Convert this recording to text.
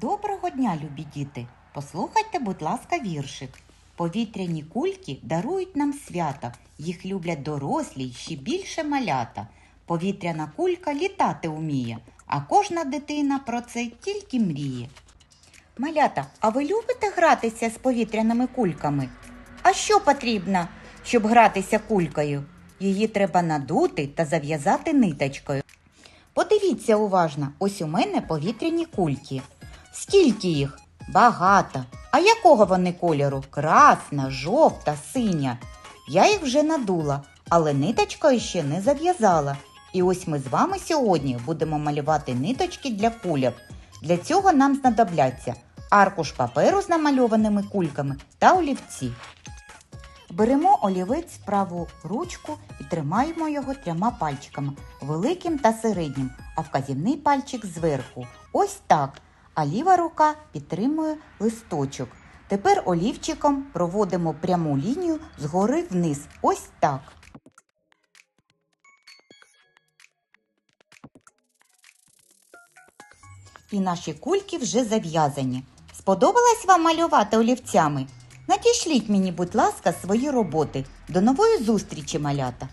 Доброго дня, любі діти! Послухайте, будь ласка, віршик. Повітряні кульки дарують нам свята, їх люблять дорослі й ще більше малята. Повітряна кулька літати уміє, а кожна дитина про це тільки мріє. Малята, а ви любите гратися з повітряними кульками? А що потрібно, щоб гратися кулькою? Її треба надути та зав'язати ниточкою. Подивіться уважно, ось у мене повітряні кульки. Скільки їх? Багато. А якого вони кольору? Красна, жовта, синя. Я їх вже надула, але ниточкою ще не зав'язала. І ось ми з вами сьогодні будемо малювати ниточки для кульок. Для цього нам знадобляться аркуш паперу з намальованими кульками та олівці. Беремо олівець праву ручку і тримаємо його трьома пальчиками, великим та середнім, а вказівний пальчик зверху. Ось так. А ліва рука підтримує листочок. Тепер олівчиком проводимо пряму лінію згори вниз. Ось так. І наші кульки вже зав'язані. Сподобалось вам малювати олівцями? Надішліть мені, будь ласка, свої роботи. До нової зустрічі, малята!